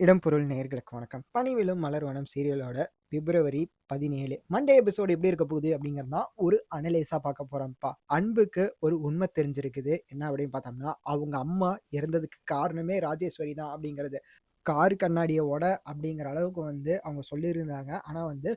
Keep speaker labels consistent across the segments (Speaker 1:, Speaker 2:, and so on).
Speaker 1: இடம்பொருள் நேர்களுக்கு நேயர்களுக்கு வணக்கம். பணிவிலும் மலர்வனம் சீரியலோட பிப்ரவரி பதினேழு. மண்டே எபிசோடு எப்படி இருக்க போகுது அப்படிங்கிறது தான் ஒரு அனலைஸா பார்க்க போறோம்ப்பா. அன்புக்கு ஒரு உண்மை தெரிஞ்சிருக்குது. என்ன அப்படின்னு பார்த்தோம்னா அவங்க அம்மா இறந்ததுக்கு காரணமே ராஜேஸ்வரி தான் அப்படிங்கிறது. கார் கண்ணாடியை உட அப்படிங்கிற அளவுக்கு வந்து அவங்க சொல்லியிருந்தாங்க. ஆனால் வந்து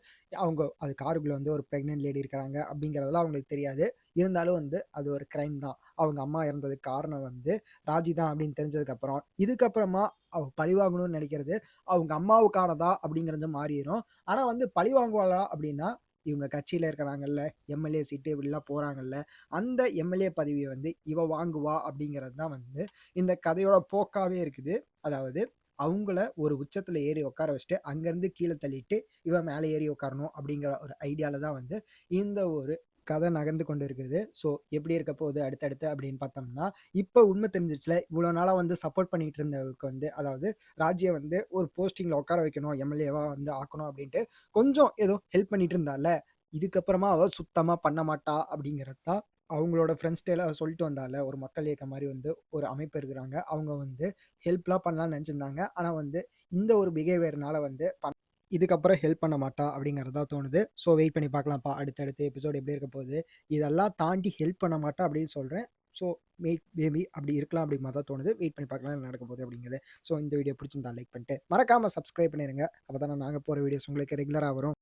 Speaker 1: அவங்க அது காருக்குள்ளே வந்து ஒரு ப்ரெக்னென்ட் லேடி இருக்கிறாங்க அப்படிங்கிறதெல்லாம் அவங்களுக்கு தெரியாது. இருந்தாலும் வந்து அது ஒரு க்ரைம் தான். அவங்க அம்மா இறந்ததுக்கு காரணம் வந்து ராஜி தான் அப்படின்னு தெரிஞ்சதுக்கப்புறம். இதுக்கப்புறமா அவ பழிவாங்கணும்னு நினைக்கிறது அவங்க அம்மாவுக்கானதா அப்படிங்கிறது மாறிடும் ஆனால் வந்து பழி வாங்குவாளா அப்படின்னா இவங்க கட்சியில் இருக்கிறாங்கல்ல எம்எல்ஏ சீட்டு இப்படிலாம் போகிறாங்கல்ல அந்த எம்எல்ஏ பதவியை வந்து இவ வாங்குவா அப்படிங்கிறது தான் வந்து இந்த கதையோட போக்காவே இருக்குது. அதாவது அவங்கள ஒரு உச்சத்தில் ஏறி உட்கார வச்சுட்டு அங்கேருந்து கீழே தள்ளிட்டு இவன் மேலே ஏறி உட்காரணும் அப்படிங்கிற ஒரு ஐடியாவில் தான் வந்து இந்த ஒரு கதை நகர்ந்து கொண்டு இருக்குது. ஸோ எப்படி இருக்க போகுது அடுத்தடுத்து அப்படின்னு பார்த்தோம்னா இப்போ உண்மை தெரிஞ்சிச்சுல இவ்வளோ நாளாக வந்து சப்போர்ட் பண்ணிகிட்டு இருந்தவருக்கு வந்து அதாவது ராஜ்யை வந்து ஒரு போஸ்டிங்கில் உட்கார வைக்கணும் எம்எல்ஏவாக வந்து ஆக்கணும் அப்படின்ட்டு கொஞ்சம் ஏதோ ஹெல்ப் பண்ணிட்டு இருந்தால இதுக்கப்புறமா அவள் சுத்தமாக பண்ண மாட்டா அப்படிங்கிறது தான் அவங்களோட ஃப்ரெண்ட்ஸ்டெல்லாம் சொல்லிட்டு வந்தால ஒரு மக்கள் இயக்கம் மாதிரி வந்து ஒரு அமைப்பு இருக்கிறாங்க. அவங்க வந்து ஹெல்ப்லாம் பண்ணலாம்னு நினச்சிருந்தாங்க. ஆனால் வந்து இந்த ஒரு பிஹேவியர்னால வந்து இதுக்கப்புறம் ஹெல்ப் பண்ண மாட்டா அப்படிங்கிறதா தோணுது. ஸோ வெயிட் பண்ணி பார்க்கலாம்ப்பா. அடுத்தடுத்து எபிசோடு எப்படி இருக்க போகுது? இதெல்லாம் தாண்டி ஹெல்ப் பண்ண மாட்டா அப்படின்னு சொல்கிறேன் ஸோ மேட் மேபி அப்படி இருக்கலாம் அப்படி மாதிரி தான் தோணுது. வெயிட் பண்ணி பார்க்கலாம் நடக்க போகுது அப்படிங்கிறது. ஸோ இந்த வீடியோ பிடிச்சிருந்தா லைக் பண்ணிட்டு மறக்காமல் சப்ஸ்கிரைப் பண்ணிடுங்க அப்போ தானே நாங்கள் போகிற வீடியோஸ் உங்களுக்கு ரெகுலராக வரும்.